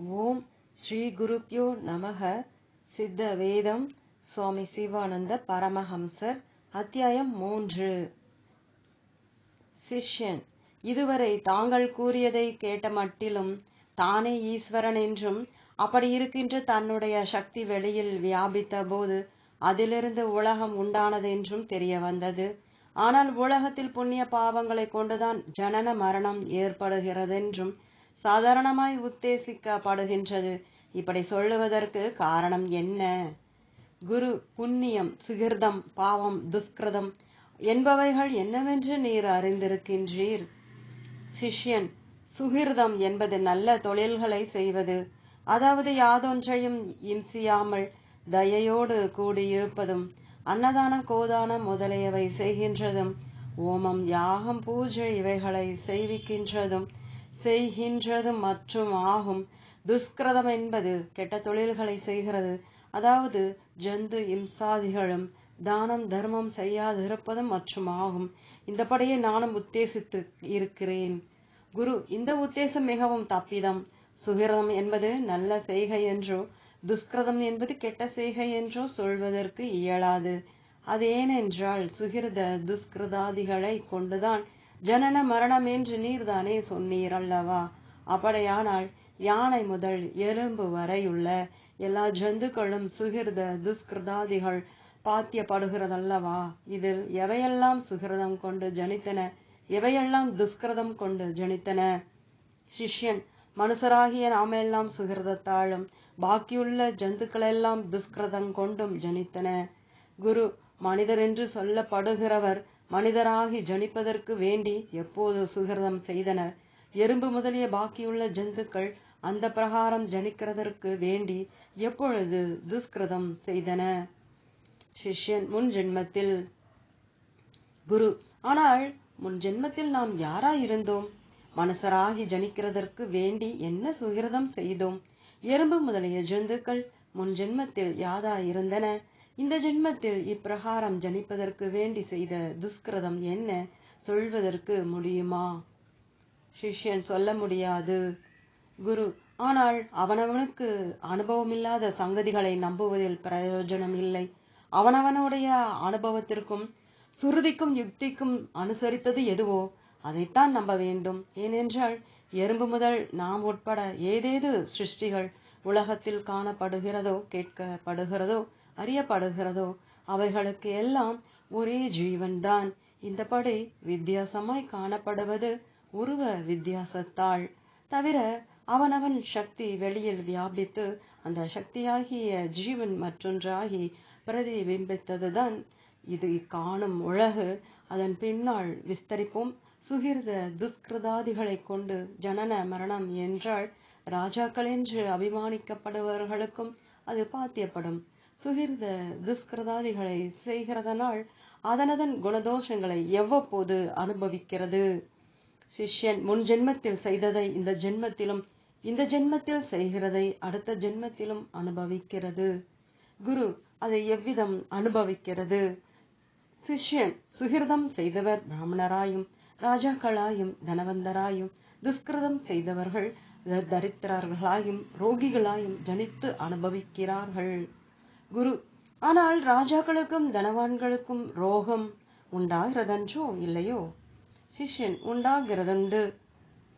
ஓம் ஸ்ரீ குருப்யோ நமக. சித்த வேதம் சுவாமி சிவானந்த பரமஹம்சர் அத்தியாயம் மூன்று. சிஷ்யன் இதுவரை தாங்கள் கூறியதை கேட்ட மட்டிலும் தானே ஈஸ்வரன் என்றும் அப்படி இருக்கின்ற தன்னுடைய சக்தி வெளியில் வியாபித்த போது அதிலிருந்து உலகம் உண்டானதென்றும் தெரிய வந்தது. ஆனால் உலகத்தில் புண்ணிய பாவங்களை கொண்டுதான் ஜனன மரணம் ஏற்படுகிறதென்றும் சாதாரணமாய் உத்தேசிக்கப்படுகின்றது. இப்படி சொல்லுவதற்கு காரணம் என்ன? குரு புண்ணியம் சுகிர்தம் பாவம் துஷ்கிருதம் என்பவைகள் என்னவென்று நீர் அறிந்திருக்கின்றீர். சிஷ்யன் சுகிர்தம் என்பது நல்ல தொழில்களை செய்வது. அதாவது யாதொன்றையும் இன்சியாமல் தயையோடு கூடியிருப்பதும் அன்னதானம் கோதானம் முதலியவை செய்கின்றதும் ஓமம் யாகம் பூஜை இவைகளை செய்விக்கின்றதும் செய்கின்றதும் மற்றும் ஆகும். துஷ்கிரதம் என்பது கெட்ட தொழில்களை செய்கிறது. அதாவது ஜந்து இம்சாதிகளும் தானம் தர்மம் செய்யாதிருப்பதும் மற்றும் ஆகும். இந்தபடியே நானும் உத்தேசித்து இருக்கிறேன். குரு இந்த உத்தேசம் மிகவும் தப்பிதம். சுகிரதம் என்பது நல்ல செய்கை என்றோ துஷ்கிரதம் என்பது கெட்ட செய்கை என்றோ சொல்வதற்கு இயலாது. அது ஏனென்றால் சுகிருத துஷ்கிருதாதிகளை கொண்டுதான் ஜனன மரணம் என்று நீர்தானே சொன்னீர் அல்லவா? அப்படியானால் யானை முதல் எறும்பு வரையுள்ள எல்லா ஜந்துக்களும் சுகிர்த துஷ்கிருதாதிகள் பாத்தியப்படுகிறதல்லவா? இதில் எவையெல்லாம் சுகிருதம் கொண்டு ஜனித்தன? எவையெல்லாம் துஷ்கிருதம் கொண்டு ஜனித்தன? சிஷ்யன் மனுஷராகிய நாமெல்லாம் சுகிருதத்தாலும் பாக்கியுள்ள ஜந்துக்களெல்லாம் துஷ்கிருதம் கொண்டும் ஜனித்தன. குரு மனிதர் என்று சொல்லப்படுகிறவர் மனிதராகி ஜனிப்பதற்கு வேண்டி எப்போது சுகிருதம் செய்தனர் எறும்பு முதலிய பாக்கியுள்ள ஜந்துக்கள் அந்த பிரகாரம் ஜனிக்கிறதற்கு வேண்டி எப்பொழுது துஷ்கிருதம் செய்தன? சிஷ்யன் முன் ஜென்மத்தில். குரு ஆனால் முன் ஜென்மத்தில் நாம் யாராயிருந்தோம் மனசராகி ஜனிக்கிறதற்கு வேண்டி என்ன சுகிரதம் செய்தோம்? எறும்பு முதலிய ஜந்துக்கள் முன் ஜென்மத்தில் யாதா இருந்தன? இந்த ஜென்மத்தில் இப்பிரகாரம் ஜனிப்பதற்கு வேண்டி செய்த துஷ்கிருதம் என்ன? சொல்வதற்கு முடியுமா? சிஷ்யன் சொல்ல முடியாது. குரு ஆனால் அவனவனுக்கு அனுபவமில்லாத சங்கதிகளை நம்புவதில் பிரயோஜனம் இல்லை. அவனவனுடைய அனுபவத்திற்கும் சுருதிக்கும் யுக்திக்கும் அனுசரித்தது எதுவோ அதைத்தான் நம்ப வேண்டும். ஏனென்றால் எறும்பு முதல் நாம் உட்பட ஏதேது சிருஷ்டிகள் உலகத்தில் காணப்படுகிறதோ கேட்கப்படுகிறதோ அறியப்படுகிறதோ அவைகளுக்கு எல்லாம் ஒரே ஜீவன்தான். இந்தபடி வித்தியாசமாய் காணப்படுவது உருவ வித்தியாசத்தாள் தவிர அவனவன் சக்தி வெளியில் வியாபித்து அந்த சக்தியாகிய ஜீவன் மற்றொன்றாகி பிரதிபிம்பித்ததுதான். இது காணும் உலகு. அதன் பின்னால் விஸ்தரிப்போம். சுகிர்த துஷ்கிருதாதிகளை கொண்டு ஜனன மரணம் என்றால் ராஜாக்கள் என்று அபிமானிக்கப்படுபவர்களுக்கும் அது பாத்தியப்படும். சுகிர்த துஷ்கிருதாதிகளை செய்கிறதனால் அதனதன் குணதோஷங்களை எவ்வப்போது அனுபவிக்கிறது? சிஷ்யன் முன் ஜென்மத்தில் செய்ததை இந்த ஜென்மத்திலும் இந்த ஜென்மத்தில் செய்கிறதை அடுத்த ஜென்மத்திலும் அனுபவிக்கிறது. குரு அதை எவ்விதம் அனுபவிக்கிறது? சிஷ்யன் சுகிர்தம் செய்தவர் பிராமணராயும் ராஜாக்களாயும் தனவந்தராயும் துஷ்கிருதம் செய்தவர்கள் தரித்திரர்களாயும் ரோகிகளாயும் ஜனித்து அனுபவிக்கிறார்கள். குரு. ஆனால் ராஜாக்களுக்கும் தனவான்களுக்கும் ரோகம் உண்டாகிறதன்றோ இல்லையோ? சிஷ்யன் உண்டாகிறதுண்டு.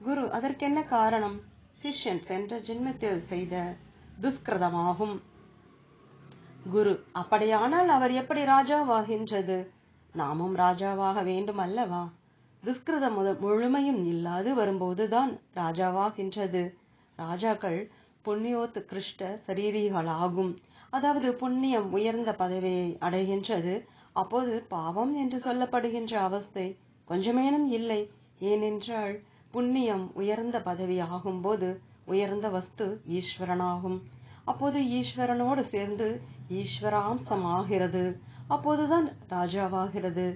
குரு அதற்கென்ன காரணம்? சிஷ்யன் சென்ற ஜென்மத்தில் செய்த துஷ்கிருதமாகும். குரு அப்படியானால் அவர் எப்படி ராஜாவாகின்றது? நாமும் ராஜாவாக வேண்டும் அல்லவா? துஷ்கிருதம் முழுமையும் இல்லாது வரும்போதுதான் ராஜாவாகின்றது. ராஜாக்கள் புண்ணியோத் கிருஷ்ட சரீரிகளாகும். அதாவது புண்ணியம் உயர்ந்த பதவியை அடைகின்றது. அப்போது பாவம் என்று சொல்லப்படுகின்ற அவஸ்தை கொஞ்சமேனும் இல்லை. ஏனென்றால் புண்ணியம் உயர்ந்த பதவி ஆகும்போது உயர்ந்த வஸ்து ஈஸ்வரனாகும். அப்போது ஈஸ்வரனோடு சேர்ந்து ஈஸ்வராம்சம் ஆகிறது அப்போதுதான் ராஜாவாகிறது.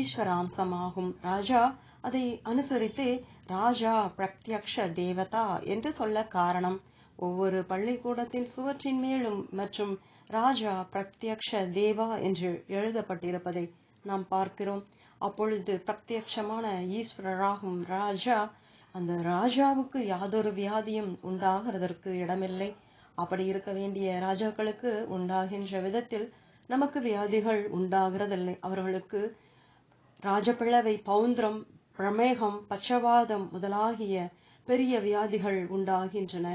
ஈஸ்வராம்சமாகும். ராஜா அதை அனுசரித்து ராஜா பிரத்யக்ஷ தேவதா என்று சொல்ல காரணம். ஒவ்வொரு பள்ளிக்கூடத்தின் சுவற்றின் மேலும் மற்றும் ராஜா பிரத்யக்ஷ தேவா என்று எழுதப்பட்டிருப்பதை நாம் பார்க்கிறோம். அப்பொழுது பிரத்யட்சமான ஈஸ்வரராகும் ராஜா அந்த ராஜாவுக்கு யாதொரு வியாதியும் உண்டாகிறதற்கு இடமில்லை. அப்படி இருக்க வேண்டிய ராஜாக்களுக்கு உண்டாகின்ற விதத்தில் நமக்கு வியாதிகள் உண்டாகிறதில்லை. அவர்களுக்கு ராஜபிளவை பௌந்திரம் பிரமேகம் பச்சவாதம் முதலாகிய பெரிய வியாதிகள் உண்டாகின்றன.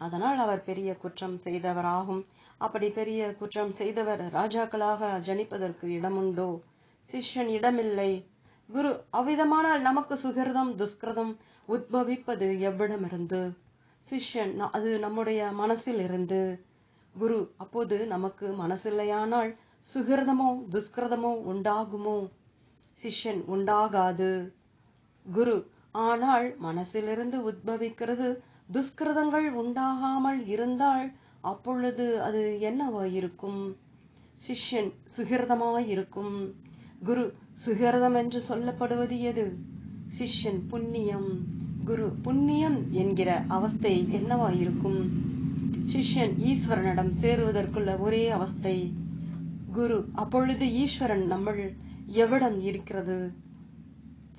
அதனால் அவர் பெரிய குற்றம் செய்தவராகும். அப்படி பெரிய குற்றம் செய்தவர் ராஜாக்களாக ஜனிப்பதற்கு இடமுண்டோ? சிஷ்யன் இடமில்லை. குரு அவ்விதமானால் நமக்கு சுகிருதம் துஷ்கிருதம் உத்பவிப்பது எவ்விடமிருந்து? சிஷ்யன் அது நம்முடைய மனசில் இருந்து குரு அப்போது நமக்கு மனசில்லையானால் சுகிருதமோ துஷ்கிருதமோ உண்டாகுமோ? சிஷ்யன் உண்டாகாது. குரு ஆனால் மனசிலிருந்து உத்பவிக்கிறது துஷ்கிருதங்கள் உண்டாகாமல் இருந்தால் அப்பொழுது அது என்னவாயிருக்கும்? சிஷ்யன் சுகிர்தமாயிருக்கும். குரு சுகிர்தம் என்று சொல்லப்படுவது எது? சிஷ்யன் புண்ணியம். குரு புண்ணியம் என்கிற அவஸ்தை என்னவாயிருக்கும்? சிஷ்யன் ஈஸ்வரனிடம் சேருவதற்குள்ள ஒரே அவஸ்தை. குரு அப்பொழுது ஈஸ்வரன் நம்மள் எவ்விடம் இருக்கிறது?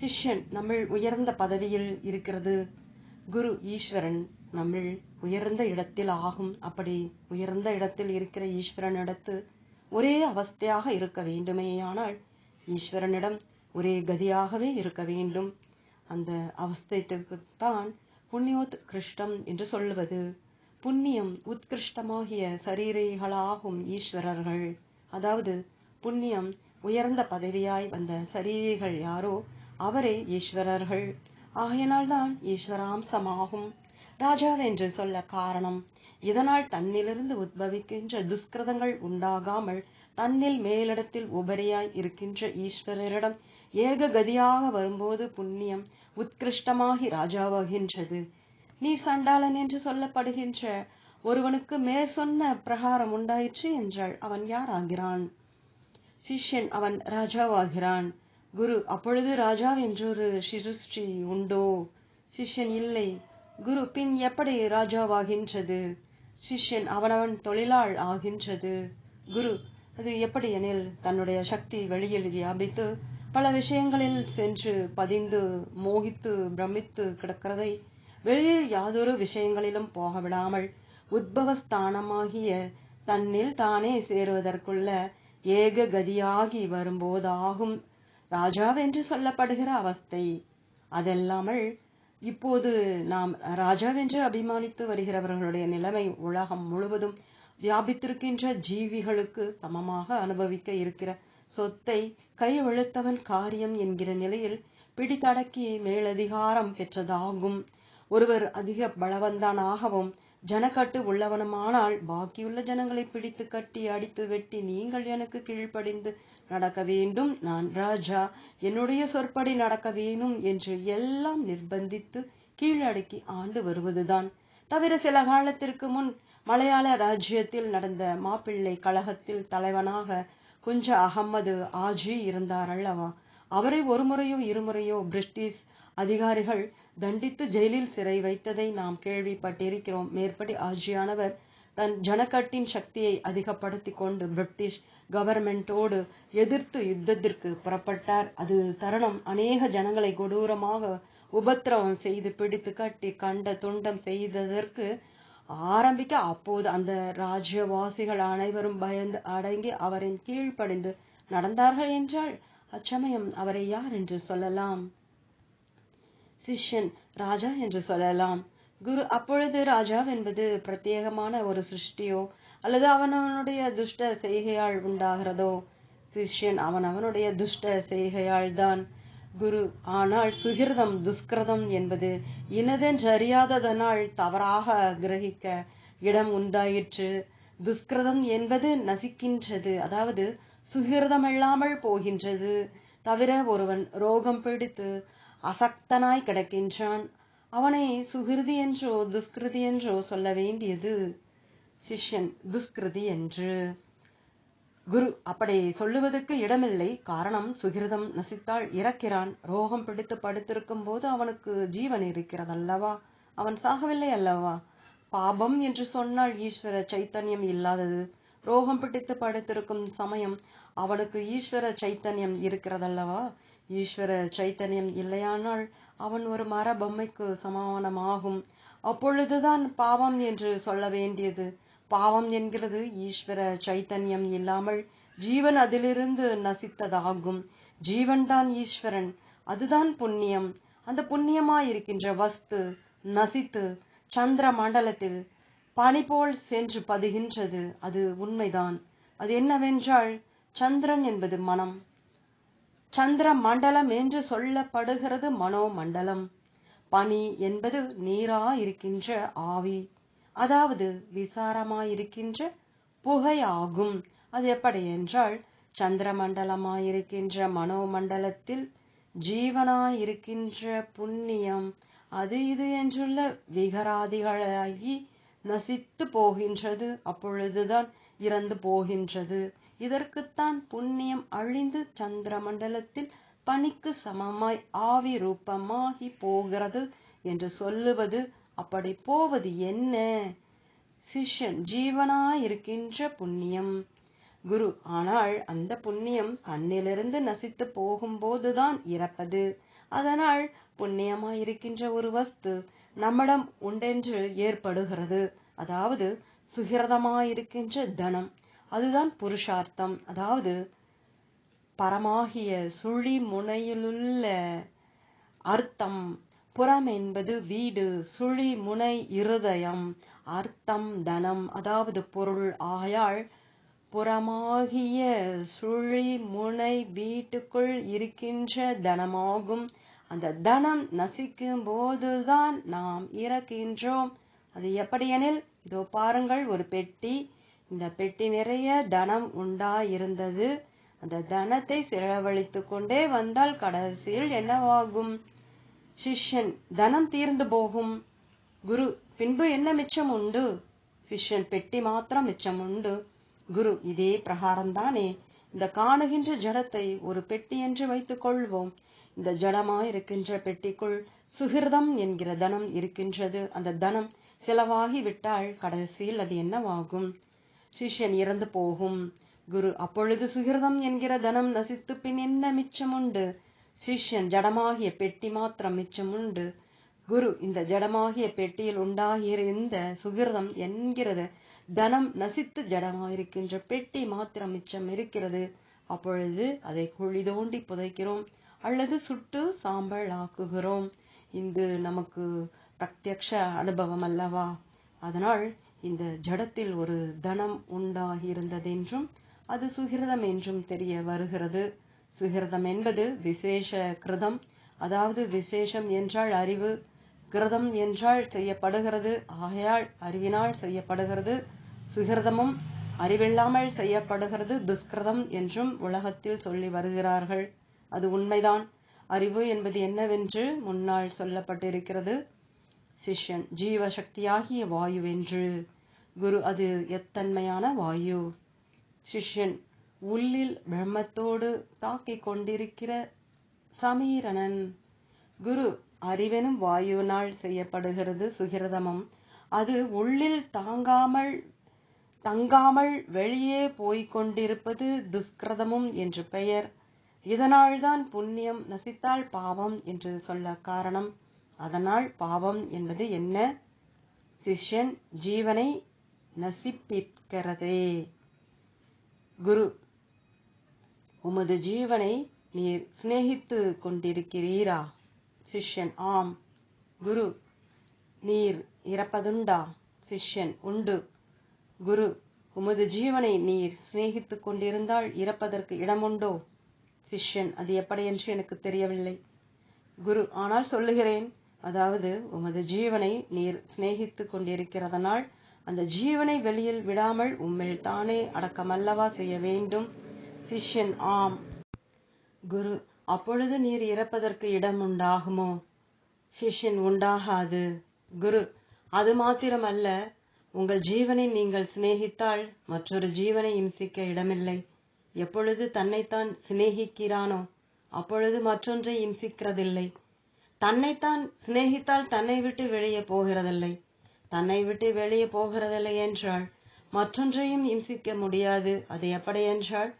சிஷ்யன் நம்மள் உயர்ந்த பதவியில் இருக்கிறது. குரு ஈஸ்வரன் நம்மள் உயர்ந்த இடத்தில் ஆகும். அப்படி உயர்ந்த இடத்தில் இருக்கிற ஈஸ்வரனிடத்து ஒரே அவஸ்தையாக இருக்க வேண்டுமேயானால் ஈஸ்வரனிடம் ஒரே கதியாகவே இருக்க வேண்டும். அந்த அவஸ்தைத்துக்குத்தான் புண்ணியோத் கிருஷ்டம் என்று சொல்லுவது. புண்ணியம் உத்கிருஷ்டமாகிய சரீரைகளாகும் ஈஸ்வரர்கள். அதாவது புண்ணியம் உயர்ந்த பதவியாய் வந்த சரீரிகள் யாரோ அவரே ஈஸ்வரர்கள். ஆகையினால்தான் ஈஸ்வராம்சமாகும் ராஜாவென்று சொல்ல காரணம் இதனால் தன்னிலிருந்து உத்பவிக்கின்ற துஷ்கிருதங்கள் உண்டாகாமல் தன்னில் மேலிடத்தில் உபரியாய் இருக்கின்ற ஈஸ்வரரிடம் ஏக கதியாக வரும்போது புண்ணியம் உத்கிருஷ்டமாகி ராஜாவாகின்றது. நீ சண்டாளன் என்று சொல்லப்படுகின்ற ஒருவனுக்கு மேற் சொன்ன பிரகாரம் உண்டாயிற்று என்றாள் அவன் யாராகிறான்? சிஷ்யன் அவன் ராஜாவாகிறான். குரு அப்பொழுது ராஜா என்றொரு சிருஷ்டி உண்டோ? சிஷ்யன் இல்லை. குரு பின் எப்படி ராஜாவாகின்றது? சிஷ்யன் அவனவன் தொழிலாள் ஆகின்றது. குரு அது எப்படி எனில் தன்னுடைய சக்தி வெளியில் வியாபித்து பல விஷயங்களில் சென்று பதிந்து மோகித்து பிரமித்து கிடக்கிறதை வெளியில் யாதொரு விஷயங்களிலும் போக விடாமல் உத்பவஸ்தானமாகிய தன்னில் தானே சேருவதற்குள்ள ஏக கதியாகி வரும்போதாகும். ராஜாவென்று சொல்லப்படுகிற அவஸ்தை. அதெல்லாமல் இப்போது நாம் ராஜாவென்று அபிமானித்து வருகிறவர்களுடைய நிலைமை உலகம் முழுவதும் வியாபித்திருக்கின்ற ஜீவிகளுக்கு சமமாக அனுபவிக்க இருக்கிற சொத்தை கைவழுத்தவன் காரியம் என்கிற நிலையில் பிடித்தடக்கி மேலதிகாரம் பெற்றதாகும். ஒருவர் அதிக பலவந்தானாகவும் ஜனக்கட்டு உள்ளவனுமானால் பாக்கியுள்ள ஜனங்களை பிடித்து கட்டி அடித்து வெட்டி நீங்கள் எனக்கு கீழ்ப்படிந்து நடக்க வேண்டும். நான் ராஜா. என்னுடைய சொற்படி நடக்க வேணும் என்று எல்லாம் நிர்பந்தித்து கீழடக்கி ஆண்டு வருவதுதான். தவிர சில காலத்திற்கு முன் மலையாள ராஜ்யத்தில் நடந்த மாப்பிள்ளை கழகத்தில் தலைவனாக குஞ்ச அகமது ஆஜி இருந்தார் அல்லவா அவரை ஒரு முறையோ இருமுறையோ பிரிட்டிஷ் அதிகாரிகள் தண்டித்து ஜெயிலில் சிறை வைத்ததை நாம் கேள்விப்பட்டிருக்கிறோம். மேற்படி ஆஜியானவர் தன் ஜனக்கட்டின் சக்தியை அதிகப்படுத்தி கொண்டு பிரிட்டிஷ் கவர்மெண்டோடு எதிர்த்து யுத்தத்திற்கு புறப்பட்டார். அது தருணம் அநேக ஜனங்களை கொடூரமாக உபத்திரவம் செய்து பிடித்து கட்டி கண்ட துண்டம் செய்ததற்கு ஆரம்பிக்க அப்போது அந்த ராஜ்யவாசிகள் அனைவரும் பயந்து அடங்கி அவரின் கீழ்ப்படிந்து நடந்தார்கள் என்றால் அச்சமயம் அவரை யார் என்று சொல்லலாம்? சிஷ்யன் ராஜா என்று சொல்லலாம். குரு அப்பொழுது ராஜாவ் என்பது பிரத்யேகமான ஒரு சிருஷ்டியோ அல்லது அவனவனுடைய துஷ்ட செய்கையால் உண்டாகிறதோ? சிஷ்யன் அவன் அவனுடைய துஷ்ட செய்கையால் தான் குரு ஆனால் சுகிர்தம் துஷ்கிருதம் என்பது இனதென்றறியாததனால் தவறாக கிரகிக்க இடம் உண்டாயிற்று. துஷ்கிருதம் என்பது நசிக்கின்றது அதாவது சுகிருதமில்லாமல் போகின்றது. தவிர ஒருவன் ரோகம் பிடித்து அசக்தனாய் கிடக்கின்றான். அவனை சுகிருதி என்றோ துஷ்கிருதி என்றோ சொல்ல வேண்டியது சிஷ்யன் துஷ்கிருதி என்று. குரு அப்படி சொல்லுவதற்கு இடமில்லை. காரணம் சுகிருதம் நசித்தால் இறக்கிறான். ரோகம் பிடித்து படுத்திருக்கும் போது அவனுக்கு ஜீவன் இருக்கிறதல்லவா? அவன் சாகவில்லை அல்லவா? பாபம் என்று சொன்னால் ஈஸ்வர சைத்தன்யம் இல்லாதது. ரோகம் பிடித்து படுத்திருக்கும் சமயம் அவனுக்கு ஈஸ்வர சைத்தன்யம் இருக்கிறதல்லவா? ஈஸ்வர சைத்தன்யம் இல்லையானால் அவன் ஒரு மர பொம்மைக்கு சமானமாகும். அப்பொழுதுதான் பாவம் என்று சொல்ல வேண்டியது. பாவம் என்கிறது ஈஸ்வர சைத்தன்யம் இல்லாமல் ஜீவன் அதிலிருந்து நசித்ததாகும். ஜீவன்தான் ஈஸ்வரன். அதுதான் புண்ணியம். அந்த புண்ணியமாயிருக்கின்ற வஸ்து நசித்து சந்திர மண்டலத்தில் பனி போல் சென்று பதிகின்றது. அது உண்மைதான். அது என்னவென்றால் சந்திரன் என்பது மனம். சந்திர மண்டலம் என்று சொல்லப்படுகிறது மனோமண்டலம். பனி என்பது நீரா இருக்கின்ற ஆவி. அதாவது விசாரமாயிருக்கின்ற புகை ஆகும் அது எப்படி என்றால் சந்திரமண்டலமாயிருக்கின்ற மனோமண்டலத்தில் ஜீவனாயிருக்கின்ற புண்ணியம் அது இது என்றுள்ள விகராதிகளாகி நசித்து போகின்றது. அப்பொழுதுதான் இறந்து போகின்றது இதற்குத்தான் புண்ணியம் அழிந்து சந்திர மண்டலத்தில் பனிக்கு சமமாய் ஆவி ரூபமாகி போகிறது என்று சொல்லுவது அப்படி போவது என்ன? சிஷ்யன் ஜீவனாயிருக்கின்ற புண்ணியம். குரு ஆனால் அந்த புண்ணியம் கண்ணிலிருந்து நசித்து போகும்போதுதான் இறப்பது. அதனால் புண்ணியமாயிருக்கின்ற ஒரு வஸ்து நம்மிடம் உண்டென்று ஏற்படுகிறது. அதாவது சுகிரதமாயிருக்கின்ற தனம். அதுதான் புருஷார்த்தம். அதாவது பரமாகிய சுழி முனையிலுள்ள அர்த்தம். புறம் என்பது வீடு சுழி முனை இருதயம். அர்த்தம் தனம். அதாவது பொருள். ஆயாள் புறமாகிய சுழி முனை வீட்டுக்குள் இருக்கின்ற தனமாகும். அந்த தனம் நசிக்கும் போதுதான் நாம் இறக்கின்றோம். அது எப்படியெனில் இதோ பாருங்கள் ஒரு பெட்டி. இந்த பெட்டி நிறைய தனம் உண்டாயிருந்தது. அந்த தனத்தை செலவழித்து கொண்டே வந்தால் கடைசியில் என்னவாகும்? சிஷ்யன் தனம் தீர்ந்து போகும். குரு பின்பு என்ன மிச்சம் உண்டு? சிஷ்யன் பெட்டி மாத்திரம் மிச்சம் உண்டு. குரு இதே பிரகாரம்தானே. இந்த காணுகின்ற ஜடத்தை ஒரு பெட்டி என்று வைத்துக் கொள்வோம். இந்த ஜடமாயிருக்கின்ற பெட்டிக்குள் சுகிர்தம் என்கிற தனம் இருக்கின்றது. அந்த தனம் செலவாகி விட்டால் கடைசியில் அது என்னவாகும்? சிஷ்யன் இறந்து போகும் குரு அப்பொழுது சுகிர்தம் என்கிற தனம் நசித்து பின் என்ன மிச்சம் உண்டு சிஷ்யன் ஜடமாகிய பெட்டி மாத்திரம் மிச்சம் உண்டு குரு இந்த ஜடமாகிய பெட்டியில் உண்டாகியிருந்த இந்த சுகிர்தம் என்கிறது தனம் நசித்து ஜடமாயிருக்கின்ற பெட்டி மாத்திரம் மிச்சம் இருக்கிறது அப்பொழுது அதை குழி தோண்டி புதைக்கிறோம் அல்லது சுட்டு சாம்பல் ஆக்குகிறோம் இது நமக்கு பிரத்யக்ஷ அனுபவம் அல்லவா அதனால் இந்த ஜடத்தில் ஒரு தனம் உண்டாகியிருந்ததென்றும் அது சுகிரதம் என்றும் தெரிய வருகிறது. சுகிரதம் என்பது விசேஷ கிருதம். அதாவது விசேஷம் என்றால் அறிவு. கிருதம் என்றால் செய்யப்படுகிறது. ஆகையால் அறிவினால் செய்யப்படுகிறது. சுகிருதமும் அறிவில்லாமல் செய்யப்படுகிறது. துஷ்கிருதம் என்றும் உலகத்தில் சொல்லி வருகிறார்கள். அது உண்மைதான். அறிவு என்பது என்னவென்று முன்னால் சொல்லப்பட்டிருக்கிறது. சிஷ்யன் ஜீவசக்தியாகிய வாயுவென்று. குரு அது எத்தன்மையான வாயு. சிஷ்யன் உள்ளில் பிரம்மத்தோடு தாக்கிக் கொண்டிருக்கிற சமீரணன். குரு அறிவெனும் வாயுவினால் செய்யப்படுகிறது சுகிரதமம். அது உள்ளில் தாங்காமல் தங்காமல் வெளியே போய்க் கொண்டிருப்பது துஷ்கிரதமும் என்று பெயர். இதனால்தான் புண்ணியம் நசித்தால் பாவம் என்று சொல்ல காரணம். அதனால் பாவம் என்பது என்ன? சிஷ்யன் ஜீவனை நசிப்பிக்கிறதே குரு உமது ஜீவனை நீர் சிநேகித்து கொண்டிருக்கிறீரா? சிஷ்யன் ஆம். குரு நீர் இறப்பதுண்டா? சிஷ்யன் உண்டு. குரு உமது ஜீவனை நீர் சிநேகித்து கொண்டிருந்தால் இறப்பதற்கு இடமுண்டோ? சிஷ்யன் அது எப்படி என்று எனக்கு தெரியவில்லை. குரு ஆனால் சொல்லுகிறேன். அதாவது உமது ஜீவனை நீர் சிநேகித்து கொண்டிருக்கிறதனால் அந்த ஜீவனை வெளியில் விடாமல் உம்மில் தானே அடக்கமல்லவா செய்ய வேண்டும்? சிஷ்யன் ஆம். குரு அப்பொழுது நீர் இறப்பதற்கு இடம் உண்டாகுமோ? சிஷ்யன் உண்டாகாது. குரு அது மாத்திரமல்ல உங்கள் ஜீவனை நீங்கள் சிநேகித்தால் மற்றொரு ஜீவனை இம்சிக்க இடமில்லை. எப்பொழுது தன்னைத்தான் சிநேகிக்கிறானோ அப்பொழுது மற்றொன்றை இம்சிக்கிறதில்லை. தன்னைத்தான் சிநேகித்தால் தன்னை விட்டு வெளியே போகிறதில்லை. தன்னை விட்டு வெளியே போகிறதில்லை என்றால் மற்றொன்றையும் இம்சிக்க முடியாது. அது எப்படி என்றால்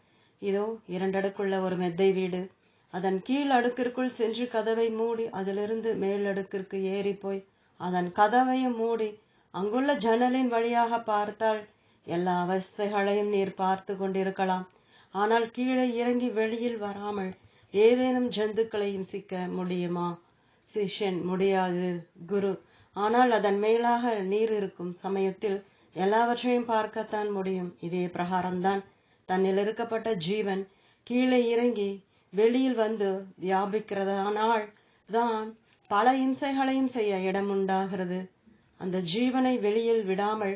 இதோ இரண்டடுக்குள்ள ஒரு மெத்தை வீடு. அதன் கீழ் அடுக்கிற்குள் சென்று கதவை மூடி அதிலிருந்து மேல் அடுக்கிற்கு ஏறி போய் அதன் கதவையும் மூடி அங்குள்ள ஜன்னலின் வழியாக பார்த்தால் எல்லா அவஸ்தைகளையும் நீர் பார்த்து கொண்டிருக்கலாம். ஆனால் கீழே இறங்கி வெளியில் வராமல் ஏதேனும் ஜந்துக்களையும் சிக்க முடியுமா? சிஷ்யன் முடியாது குரு. ஆனால் அதன் மேலாக நீர் இருக்கும் சமயத்தில் எல்லாவற்றையும் பார்க்கத்தான் முடியும். இதே பிரகாரம்தான். தன்னில் இருக்கப்பட்ட ஜீவன் கீழே இறங்கி வெளியில் வந்து வியாபிக்கிறதானால் தான் பல இம்சைகளையும் செய்ய இடம் உண்டாகிறது அந்த ஜீவனை வெளியில் விடாமல்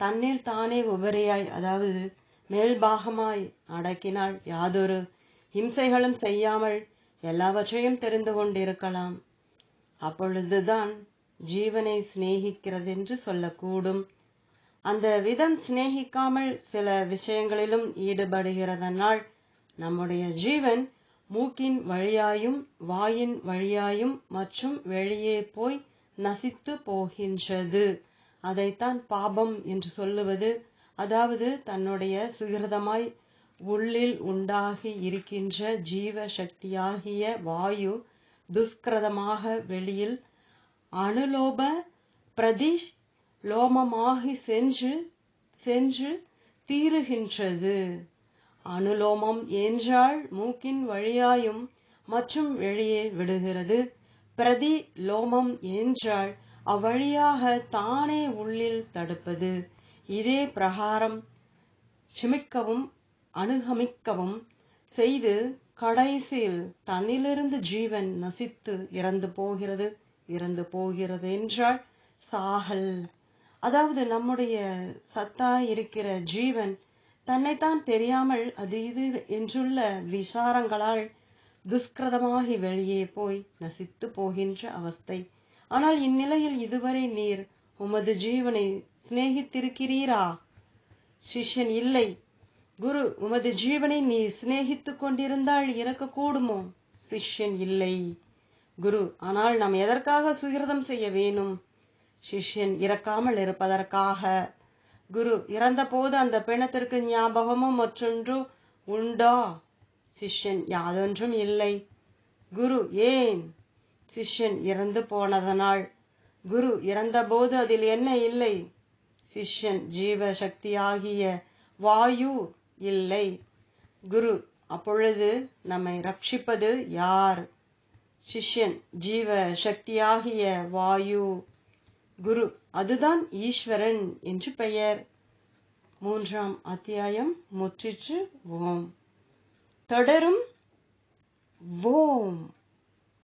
தன்னில் தானே உபரியாய் அதாவது மேல்பாகமாய் அடக்கினால் யாதொரு இம்சைகளும் செய்யாமல் எல்லாவற்றையும் தெரிந்து கொண்டிருக்கலாம். அப்பொழுதுதான் ஜீவனை சிநேகிக்கிறது என்று சொல்லக்கூடும். அந்த விதம் சிநேகிக்காமல் சில விஷயங்களிலும் ஈடுபடுகிறதனால் நம்முடைய ஜீவன் மூக்கின் வழியாயும் வாயின் வழியாயும் மற்றும் வெளியே போய் நசித்து போகின்றது. அதைத்தான் பாபம் என்று சொல்லுவது. அதாவது தன்னுடைய சுகிருதமாய் உள்ளில் உண்டாகி இருக்கின்ற ஜீவ சக்தியாகிய வாயு துஷ்கிரதமாக வெளியில் அனுலோப பிரதி லோமமாகி சென்று சென்று தீருகின்றது. அனுலோமம் என்றால் மூக்கின் வழியாயும் மற்றும் வெளியே விடுகிறது. பிரதி லோமம் என்றால் அவ்வழியாக தானே உள்ளில் தடுப்பது. இதே பிரகாரம் சிமிக்கவும் அணுகமிக்கவும் செய்து கடைசியில் தன்னிலிருந்து ஜீவன் நசித்து இறந்து போகிறது இறந்து போகிறது என்றால் சாகல். அதாவது நம்முடைய சத்தா இருக்கிற ஜீவன் தன்னைத்தான் தெரியாமல் அது இது என்றுள்ள விசாரங்களால் துஷ்கிருதமாகி வெளியே போய் நசித்து போகின்ற அவஸ்தை. ஆனால் இந்நிலையில் இதுவரை நீர் உமது ஜீவனை சிநேகித்திருக்கிறீரா? சிஷ்யன் இல்லை. குரு உமது ஜீவனை நீ சிநேகித்துக் கொண்டிருந்தால் இறக்க கூடுமோ? சிஷ்யன் இல்லை. குரு ஆனால் நாம் எதற்காக சுகிரதம் செய்ய வேணும்? சிஷ்யன் இறக்காமல் இருப்பதற்காக. குரு இறந்தபோது அந்த பிணத்திற்கு ஞாபகமும் மற்றொன்று உண்டா? சிஷ்யன் யாதொன்றும் இல்லை. குரு ஏன்? சிஷ்யன் இறந்து போனதனால். குரு இறந்தபோது அதில் என்ன இல்லை? சிஷ்யன் ஜீவ சக்தியாகிய வாயு இல்லை. குரு அப்பொழுது நம்மை ரட்சிப்பது யார்? சிஷ்யன் ஜீவ சக்தியாகிய வாயு. குரு அதுதான் ஈஸ்வரன் என்று பெயர். மூன்றாம் அத்தியாயம் முற்றிற்று ஓம். தொடரும் ஓம்.